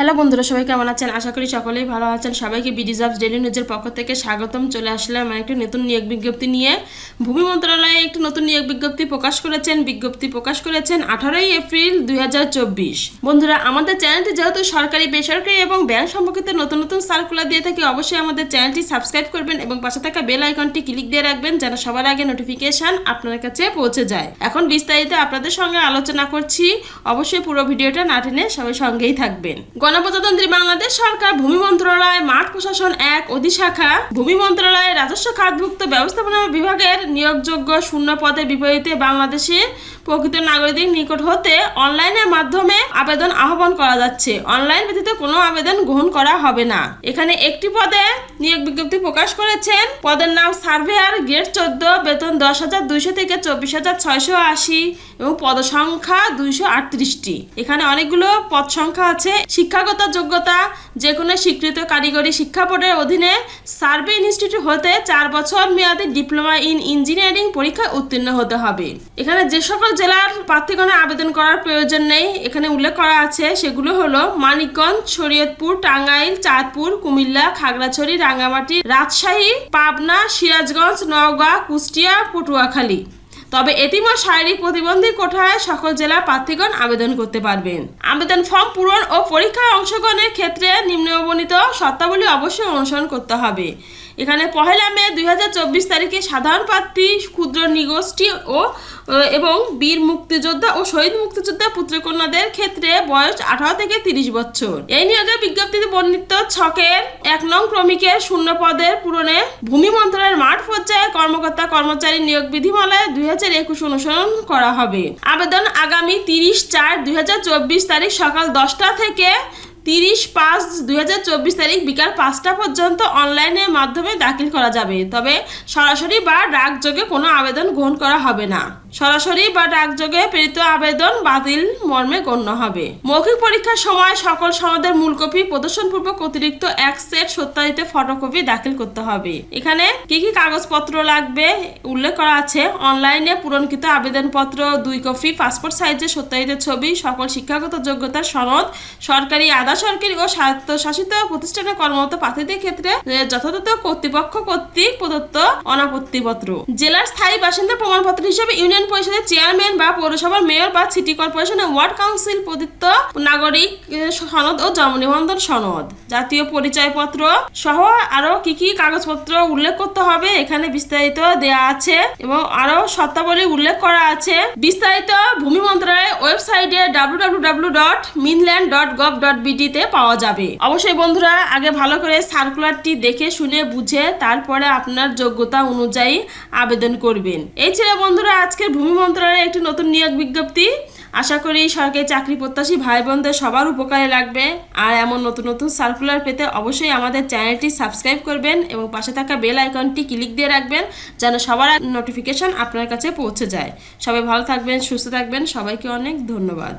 Hello বন্ধুরা, সবাই কেমন আছেন? আশা করি সকলেই ভালো আছেন। সবাইকে বিডি জবস ডেলি নিউজের পক্ষ থেকে স্বাগতম। চলে আসলাম একটি নতুন নিয়োগ বিজ্ঞপ্তি নিয়ে। ভূমি মন্ত্রণালয়ে একটি নতুন নিয়োগ বিজ্ঞপ্তি প্রকাশ করেছেন। বিজ্ঞপ্তি প্রকাশ করেছেন আঠারোই এপ্রিল দু হাজার চব্বিশ। বন্ধুরা, আমাদের চ্যানেলটি যেহেতু সরকারি, বেসরকারি এবং ব্যাংক সম্পর্কিত নতুন নতুন সার্কুলার দিয়ে থাকি, অবশ্যই আমাদের চ্যানেলটি সাবস্ক্রাইব করবেন এবং পাশে থাকা বেল আইকনটি ক্লিক দিয়ে রাখবেন যেন সবার আগে নোটিফিকেশন আপনার কাছে পৌঁছে যায়। এখন বিস্তারিত আপনাদের সঙ্গে আলোচনা করছি। অবশ্যই পুরো ভিডিওটা না টেনে সবাই সঙ্গেই থাকবেন। গণপ্রজাতন্ত্রী বাংলাদেশ সরকার, ভূমি মন্ত্রণালয়, মাঠ প্রশাসন এক, অধিশাখা। ভূমি মন্ত্রণালয়ের রাজস্ব খাতভুক্ত ব্যবস্থাপনা বিভাগের নিয়োগযোগ্য শূন্য পদের বিপরীতে বাংলাদেশের প্রকৃত নাগরিকদের নিকট হতে অনলাইনের মাধ্যমে আবেদন আহ্বান করা যাচ্ছে। অনলাইন ব্যতীত কোনো আবেদন গ্রহণ করা হবে না। এখানে একটি পদে নিয়োগ বিজ্ঞপ্তি প্রকাশ করেছেন। পদের নাম সার্ভেয়ার গ্রেড চোদ্দ, বেতন দশ হাজার দুইশো থেকে চব্বিশ হাজার ছয়শো আশি এবং পদ সংখ্যা দুইশো আটত্রিশটি। এখানে অনেকগুলো পদ সংখ্যা আছে। শিক্ষাগত যোগ্যতা যে কোনো স্বীকৃত কারিগরি শিক্ষা বোর্ডের অধীনে সার্ভে ইনস্টিটিউট হতে চার বছর মেয়াদী ডিপ্লোমা ইন ইঞ্জিনিয়ারিং পরীক্ষায় উত্তীর্ণ হতে হবে। এখানে যে সকল জেলার প্রার্থীগণে আবেদন করার প্রয়োজন নেই, এখানে উল্লেখ করা আছে, সেগুলো হলো মানিকগঞ্জ, শরীয়তপুর, টাঙ্গাইল, চাঁদপুর, কুমিল্লা, খাগড়াছড়ি, রাঙ্গামাটি, রাজশাহী, পাবনা, সিরাজগঞ্জ, নওগাঁ, কুষ্টিয়া, পটুয়াখালী। তবে এতিম শারীরিক প্রতিবন্ধী কোঠায় সকল জেলার প্রার্থীগণ আবেদন করতে পারবেন। আবেদন ফর্ম পূরণ ও পরীক্ষায় অংশগ্রহণের ক্ষেত্রে নিম্নবর্ণিত শর্তাবলী অবশ্যই অনুসরণ করতে হবে। এখানে পহেলা মে দুই তারিখে সাধারণ প্রার্থী ক্ষুদ্র নিগোষ্ঠী ও এবং বীর মুক্তিযোদ্ধা ও শহীদ মুক্তিযোদ্ধা পুত্রকন্যাদের ক্ষেত্রে বয়স আঠারো থেকে তিরিশ বছর। এই নিয়োগের বিজ্ঞপ্তিতে বর্ণিত ছকের এক নং ক্রমিকের শূন্য পদের পূরণে ভূমি মন্ত্রণালয়ের মাঠ পর্যায়ে কর্মকর্তা কর্মচারী নিয়োগ বিধিমালায় দুই হাজার একুশ অনুসরণ করা হবে। আবেদন আগামী তিরিশ চার দুই তারিখ সকাল দশটা থেকে তিরিশ পাঁচ দুই তারিখ বিকাল পাঁচটা পর্যন্ত অনলাইনের মাধ্যমে দাখিল করা যাবে। তবে সরাসরি বা ডাকযোগে কোনো আবেদন গ্রহণ করা হবে না। সরাসরি বা ডাকযোগে প্রেরিত আবেদন বাতিল মর্মে গণ্য হবে। মৌখিক পরীক্ষার সময় সকল সনদের মূল কপি প্রদর্শনপূর্বক অতিরিক্ত এক সেট সত্যায়িত ফটোকপি দাখিল করতে হবে। এখানে কি কি কাগজপত্র লাগবে উল্লেখ করা আছে। অনলাইনে পূরণকৃত আবেদনপত্র, দুই কপি, পাসপোর্ট সাইজের সত্যায়িত ছবি, সকল শিক্ষাগত যোগ্যতার সনদ, সরকারি, আধা সরকারি ও স্বায়ত্তশাসিত প্রতিষ্ঠানে কর্মরত প্রার্থীদের ক্ষেত্রে যথাযথ কর্তৃপক্ষ কর্তৃক প্রদত্ত অনাপত্তিপত্র। জেলার স্থায়ী বাসিন্দা প্রমাণপত্র হিসেবে ইউনিয়ন পরিষদের চেয়ারম্যান বা পৌরসভার মেয়র বা সিটি কর্পোরেশনের ওয়ার্ড কাউন্সিল প্রদত্ত নাগরিক সনদ ও জন্ম নিবন্ধন সনদ। জাতীয় পরিচয়পত্র সহ আরও কি কি কাগজপত্র উল্লেখ করতে হবে এখানে বিস্তারিত দেয়া আছে এবং আরও শর্তাবলী উল্লেখ করা আছে। বিস্তারিত ভূমি মন্ত্রণালয়ের ওয়েবসাইটে www.minland.gov.bd তে পাওয়া যাবে। অবশ্যই বন্ধুরা, আগে ভালো করে সার্কুলারটি দেখে শুনে বুঝে তারপরে আপনার যোগ্যতা অনুযায়ী আবেদন করবেন। এই ছিল বন্ধুরা, আজকের ভূমি মন্ত্রণালয়ের একটি নতুন নিয়োগ বিজ্ঞপ্তি। আশা করি সরকারি চাকরি প্রত্যাশী ভাই বোনদের সবার উপকারে লাগবে। আর এমন নতুন নতুন সার্কুলার পেতে অবশ্যই আমাদের চ্যানেলটি সাবস্ক্রাইব করবেন এবং পাশে থাকা বেল আইকনটি ক্লিক দিয়ে রাখবেন যেন সবার নোটিফিকেশন আপনার কাছে পৌঁছে যায়। সবাই ভালো থাকবেন, সুস্থ থাকবেন। সবাইকে অনেক ধন্যবাদ।